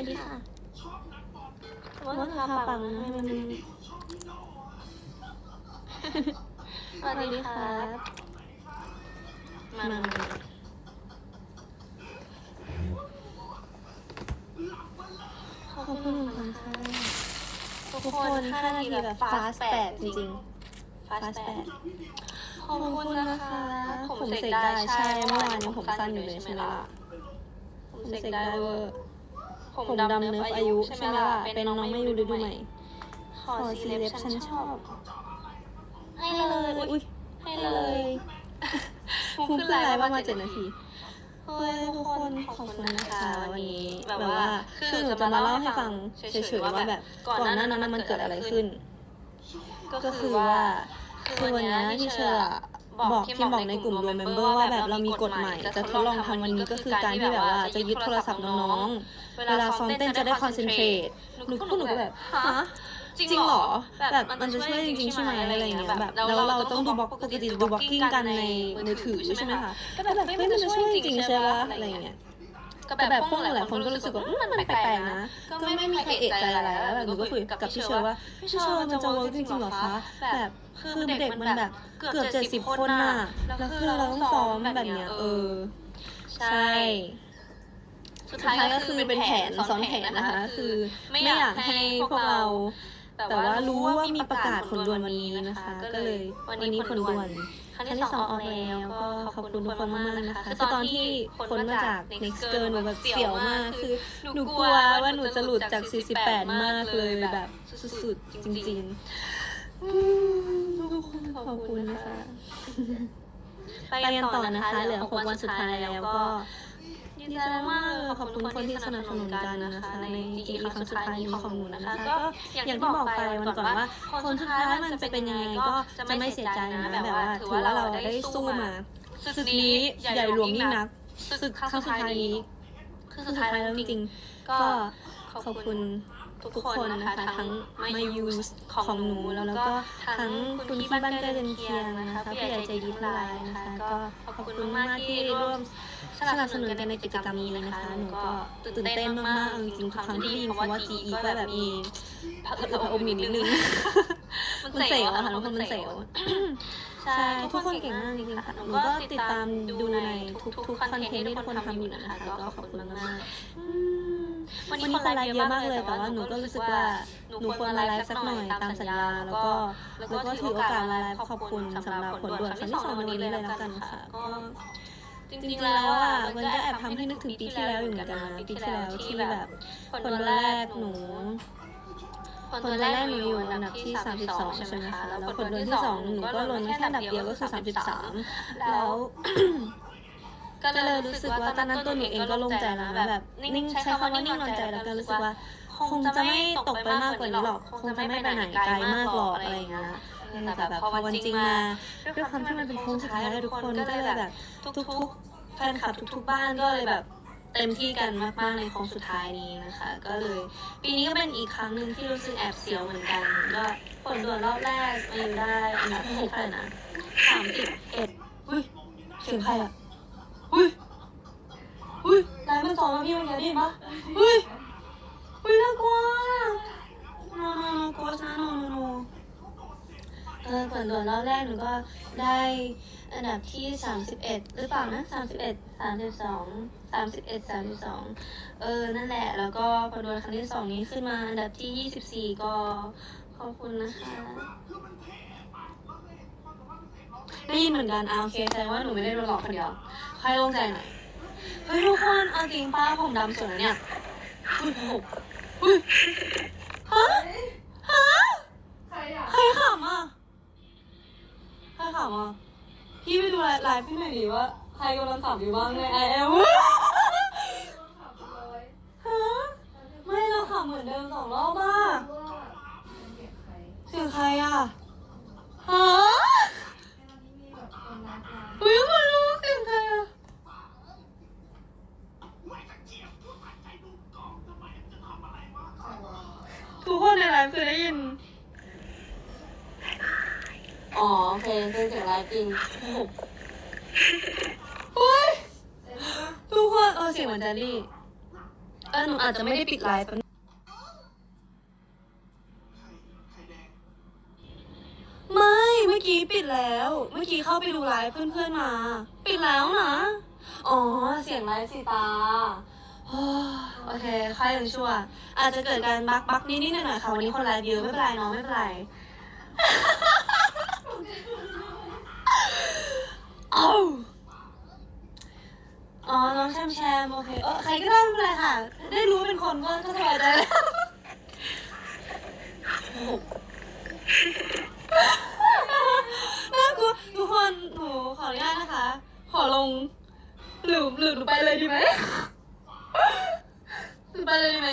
วัสดีค่ะว่าทาปากมันให้มันสวัสดีครับมาขอบคุณค่ะทุกคนค่านาทีแบบ fast แปดจริงๆ fast แปดขอบคุณนะคะ ผมเสกได้ ใช่ เมื่อวานผมสั้นอยู่เลยใช่ไหมล่ะ ผมเสกได้เวอ ผมดำเนื้ออายุ ใช่ไหมล่ะ เป็นน้องไม่อยู่ฤดูใหม่ขอซีเล็บฉันชอบ ให้เลย อุ้ยให้เลยคุ้มขึ้นไลน์ประมาณเจ็ดนาทีเฮ้ยทุกคนขอบคุณนะคะวันนี้แบบว่าคือหนูจะมาเล่าให้ฟังเฉยๆว่าแบบก่อนหน้านั้นมันเกิดอะไรขึ้น ก็คือว่าคือวันนี้ที่เชื่อ บอกที่บอกในกลุ่มรวมเมมเบอร์ว่าแบบเรามีกฎใหม่จะทดลองทำวันนี้ก็คือการที่แบบว่าจะยึดโทรศัพท์น้องๆ เวลาซ้อมเต้นจะได้คอนเซนเทรตหนูก็หนูก็แบบฮะจริงเหรอ แบบมันจะช่วยจริงๆใช่ไหมอะไรอย่างเงี้ยแบบแล้วเราต้องดูบล็อกปกติดูบล็อกกิ้งกันในมือถือใช่ไหมคะก็แบบไม่มันจะช่วยจริงใช่ปะอะไรอย่างเงี้ย แต่แบบพวกหลายคนก็รู้สึกว่ามันแปลกๆนะ ก็ไม่มีใครเอกใจอะไรแล้วแบบหนูก็คุยกับพี่เชอว่าพี่เชอมันจะเวิร์กจริงๆหรอคะแบบคือเด็กมันแบบเกือบเจ็ดสิบคนน่ะแล้วคือเราต้องซ้อมแบบเนี้ยเออ ใช่สุดท้ายก็คือเป็นแผนซ้อนแผนนะคะ คือไม่อยากให้พวกเรา แต่ว่ารู้ว่ามีประกาศคนด่วนวันนี้นะคะ ก็เลยวันนี้คนด่วน รั้งที่สองออกแล้วก็ขอบคุณทุกคนมากๆนะคะคือตอนที่คนมาจาก next girl หนูแบบเสียวมากคือหนูกลัวว่าหนูจะหลุดจาก 48 มากเลยแบบสุดๆจริงๆทุกคนขอบคุณนะคะไปกันต่อนะคะเหลือหกวันสุดท้ายแล้วก็ ดีใจมากเลยขอบคุณทุกคนที่สนับสนุนกันนะคะ ในอีครั้งสุดท้ายนี้ของหนูนะคะ ก็อย่างที่บอกไปวันก่อนว่าคนสุดท้ายมันจะเป็นยังไงก็จะไม่เสียใจนะแบบว่าถือว่าเราได้สู้มาศึกนี้ใหญ่หลวงนี่นักศึกครั้งสุดท้ายนี้คือสุดท้ายแล้วจริงก็ขอบคุณทุกคนนะคะทั้งมายูสของหนูแล้วก็ทั้งคุณพี่บ้านใกล้เรือนเคียงนะคะพี่ใหญ่ใจดีทลายนะคะก็ขอบคุณมากที่ร่วม สนับสนุนกันในกิจกรรมนี้นะคะหนูก็ตื่นเต้นมากๆจริงๆทุกครั้งที่ได้เพราะว่า GE ก็แบบมีพระอมอยู่นิดนึงมันเสียวค่ะทุกคนมันเสียวใช่ทุกคนเก่งมากจริงๆค่ะหนูก็ติดตามดูในทุกๆคอนเทนต์ที่ทุกคนทำอยู่นะคะก็ขอบคุณมากวันนี้คนไลฟ์เยอะมากเลยแต่ว่าหนูก็รู้สึกว่าหนูควรมาไลฟ์สักหน่อยตามสัญญาแล้วก็แล้วก็ถือโอกาสมาไลฟ์ขอบคุณสำหรับผลด่วนครั้งที่สองวันนี้เลยแล้วกันค่ะก็ จริงๆแล้วอะมันก็แอบทำให้นึกถึงปีที่แล้วอยู่เหมือนกันนะปีที่แล้วที่แบบผลวันแรกหนูผลตัวแรกหนูอยู่อันดับที่ 32 ใช่ไหมคะแล้วผลตัวที่สองหนูก็ลงแค่อันดับเดียวก็คือ 33 แล้วก็เลยรู้สึกว่าตอนนั้นตัวหนูเองก็โลงใจแล้วนะแบบนิ่งใช้คำว่านิ่งนอนใจแล้วก็รู้สึกว่า คงจะไม่ตกไปมากกว่านี้หรอก คงจะไม่ไปไหนไกลมากหรอกอะไรอย่างเงี้ยนะ แต่แบบพอวันจริงมาด้วยความที่มันเป็นโค้งสุดท้ายแล้วทุกคนก็เลยแบบทุกๆแฟนคลับทุก ๆ บ้านก็เลยแบบเต็มที่กันมากๆในโค้งสุดท้ายนี้นะคะ ก็เลย ปีนี้ก็เป็นอีกครั้งหนึ่งที่รู้สึกแอบเสียวเหมือนกันก็ผลด่วนรอบแรกมาอยู่ได้อันดับที่เท่าไหร่นะสามสิบเอ็ดอุ้ยเสียงใครอะอุ้ยอุ้ยไลน์มันสองแล้วพี่มันจะได้ยินปะอุ้ยอุ้ยน่ากลัวโนโนโนกลัวนะโนโนโน เออผลด่วนรอบแรกหนูก็ได้อันดับที่สามสิบเอ็ดหรือเปล่านะสามสิบเอ็ดสามสิบสองสามสิบเอ็ดสามสิบสองเออ นั่นแหละ แล้วก็พอโดนครั้งที่สองนี้ขึ้นมาอันดับที่ยี่สิบสี่ก็ขอบคุณนะคะได้ยินเหมือนกันอะโอเคแสดงว่าหนูไม่ได้โดนหลอกคนเดียวใครโล่งใจหน่อยเฮ้ยทุกคนเอาจริงป้าผมดำสวยนะเนี่ยอุ้ยผมอุ้ยฮะ ฮะ ใครอะ ใครขำอะ ใคร ขำอะ พี่ไปดูไลฟ์พี่หน่อยดิว่า ใครกำลังขำอยู่บ้างในไอเอ็มขับเลฮะไม่เราขำเหมือนเดิมสองรอบอะว่าเป็นเสียงใครอะฮะในวันนี้มีแบบคนรักเราเฮ้ยคนรู้เสียงใครอะใครวะทุกคนในไลฟ์คือได้ยิน อ๋อ โอเคเป็นเสียงไลฟ์จริงเฮ้ยทุกคนเออเสียงเหมือนแจลลี่เออหนูอาจจะไม่ได้ปิดไลฟ์แป๊บนึงไม่เมื่อกี้ปิดแล้ว เมื่อกี้เข้าไปดูไลฟ์เพื่อนๆมา ปิดแล้วนะอ๋อเสียงไลฟ์สิตาโอโอเคค่อยยังชั่ว อาจจะเกิดการบักบักนิดๆหน่อยๆค่ะวันนี้คนไลฟ์เยอะไม่เป็นไรน้องไม่เป็นไร เอ้าอ๋อ น้องแชมแชมโอเคเออใครก็ได้ไม่เป็นไรค่ะ ได้รู้ว่าเป็นคนก็ก็สบายใจแล้วน่ากลัวทุกคนหนูขออนุญาตนะคะ ขอลงหรือหรือหนูไปเลยดีไหมหนูไปเลยดีไหม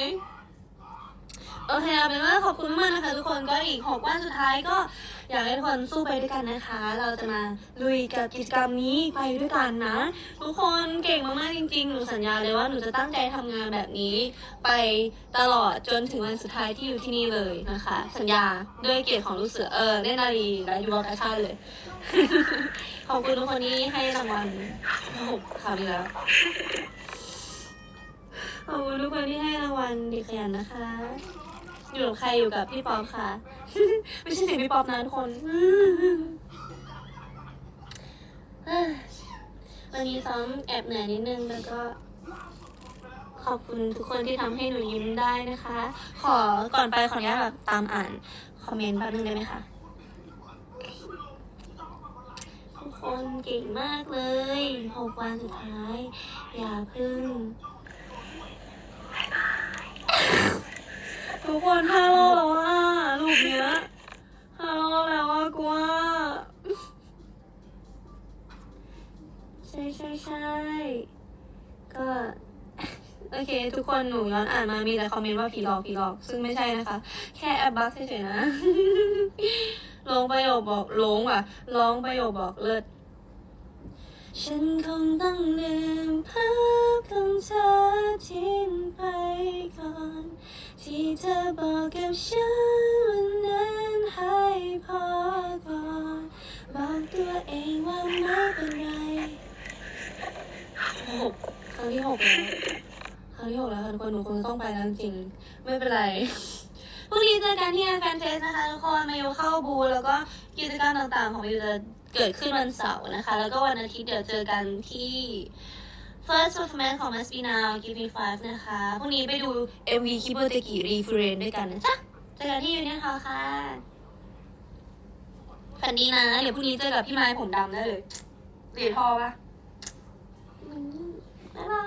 โอเคเอาเป็นว่าขอบคุณมากนะคะทุกคนก็อีกหกวันสุดท้ายก็อยากให้ทุกคนสู้ไปด้วยกันนะคะ เราจะมาลุยกับกิจกรรมนี้ไปด้วยกันนะ ทุกคนเก่งมากๆจริงๆหนูสัญญาเลยว่าหนูจะตั้งใจทำงานแบบนี้ ไปตลอดจนถึงวันสุดท้ายที่อยู่ที่นี่เลยนะคะ สัญญาด้วยเกียรติของลูกเสือเออได้นารีและยูวกาชาติเลย ขอบคุณทุกคนที่ให้รางวัลหกคราวนี้แล้ว ขอบคุณทุกคนที่ให้รางวัลเด็กขยันนะคะ อยู่กับใครอยู่กับพี่ป๊อปค่ะ ไม่ใช่เสียงพี่ป๊อปนะทุกคนวันนี้ซ้อมแอบเหนื่อยนิดนึงแล้วก็ ขอบคุณทุกคนที่ทำให้หนูยิ้มได้นะคะ ขอก่อนไปขออนุญาตแบบตามอ่านคอมเมนต์แป๊บนึงได้ไหมคะทุกคนเก่งมากเลยหกวันสุดท้าย อย่าพึ่ง ทุ กคนฮัลโหลแล้วว่ารูปเนี้ยฮัลโหลแล้วว่ากลัวใช่ใช่ใช่ก็ โอเค ทุกคนหนูย้อนอ่านมามีแต่คอมเมนต์ว่าผีหลอกผีหลอก ซึ่งไม่ใช่นะคะ แค่แอปบักเฉยๆนะลงประโยคบอกลงว่ะร้องประโยคบอกเลิศฉันคงต้องลืมภาพของเธอทิ้งไปก่อน อบอกกับฉันวันนั้นให้พอก่อนบอกตัวเองว่าไม่เป็นไรหกครั้งที่หกแล้วครั้งที่หกแล้วค่ะทุกคนหนูคงต้องไปแล้วจริงไม่เป็นไรพรุ่งนี้เจอกันที่งานแฟนเฟสนะคะทุกคนมาอยู่เข้าบูแล้วก็กิจกรรมต่างๆ ของมิวจะเกิดขึ้นวันเสาร์นะคะ แล้วก็วันอาทิตย์เดี๋ยวเจอกันที่ First Performance ของ Must Be Now Give Me Five นะคะพรุ่งนี้ไปดู MV คิโบเตกิรีฟเรนด้วยกันนะจ๊ะเจอกันที่ยูเนียนฮอลล์ค่ะฝันดีนะ เดี๋ยวพรุ่งนี้เจอกับพี่ไม้ผมดำได้เลยเหรียญทองปะบ๊ายบาย